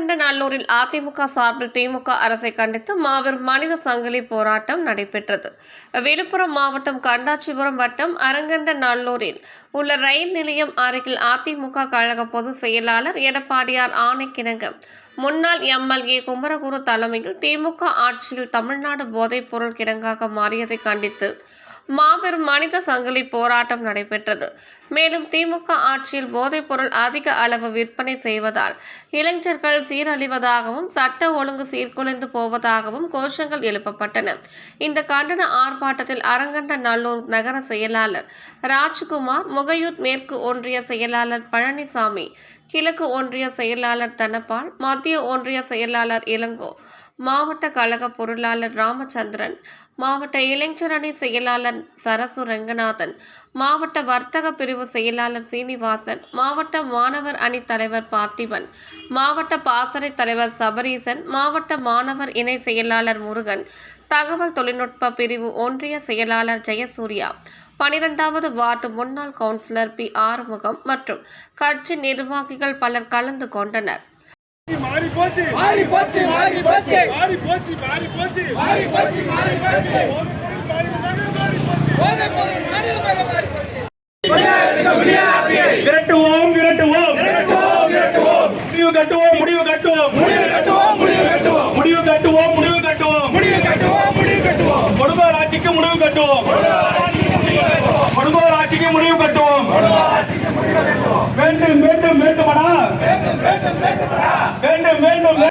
நல்லூரில் அதிமுக சார்பில் திமுக அரசை கண்டித்து மாபெரும் மனித சங்கிலி போராட்டம் நடைபெற்றது. விழுப்புரம் மாவட்டம் கண்டாச்சிபுரம் வட்டம் அரங்கண்ட நல்லூரில் உள்ள ரயில் நிலையம் அருகில் அதிமுக கழக பொதுச் செயலாளர் எடப்பாடியார் ஆணைக்கிணங்க. முன்னாள் எம்எல்ஏ குமரகுரு தலைமையில் திமுக ஆட்சியில் தமிழ்நாடு போதைப் பொருள் கிடங்காக மாறியதை கண்டித்து மாபெரும் மனித சங்கிலி போராட்டம் நடைபெற்றது. மேலும் திமுக ஆட்சியில் போதைப் பொருள் அதிக அளவு விற்பனை செய்வதால் இளைஞர்கள் சீரழிவதாகவும் சட்ட ஒழுங்கு சீர்குலைந்து போவதாகவும் கோஷங்கள் எழுப்பப்பட்டன. இந்த கண்டன ஆர்ப்பாட்டத்தில் அரங்கண்ட நல்லூர் நகர செயலாளர் ராஜ்குமார் முகையூர் மேற்கு ஒன்றிய செயலாளர் பழனிசாமி கிழக்கு ஒன்றிய செயலாளர் தனபால் மத்திய ஒன்றிய செயலாளர் இளங்கோ மாவட்ட கழக பொருளாளர் ராமச்சந்திரன் மாவட்ட இளைஞர் அணி செயலாளர் சரசு ரங்கநாதன் மாவட்ட வர்த்தக பிரிவு செயலாளர் சீனிவாசன் மாவட்ட மாணவர் அணி தலைவர் பார்த்திபன் மாவட்ட பாசறை தலைவர் சபரீசன் மாவட்ட மாணவர் இணை செயலாளர் முருகன் தகவல் தொழில்நுட்ப பிரிவு ஒன்றிய செயலாளர் ஜெயசூர்யா பனிரெண்டாவது வார்டு முன்னாள் கவுன்சிலர் பி ஆறுமுகம் மற்றும் கட்சி நிர்வாகிகள் பலர் கலந்து கொண்டனர். மாறி போச்சு. மாறி போச்சு மாறி போச்சு. மாறி போச்சு மாறி போச்சு. மாறி போச்சு மாறி போச்சு. விரட்டுவோம் விரட்டுவோம். முடிவு கட்டுவோம் முடிவு கட்டுவோம். முடிவு கட்டுவோம் முடிவு கட்டுவோம். முடிவு கட்டுவோம் முடிவு கட்டுவோம். முடிவு கட்டுவோம் முடிவு கட்டுவோம். கொடுங்கோல் ஆட்சிக்கு முடிவு கட்டுவோம். கொடுங்கோல் ஆட்சிக்கு முடிவு கட்டுவோம். வேண்டும் வேண்டும் வேண்டுமடா வேண்டும் வேண்டும்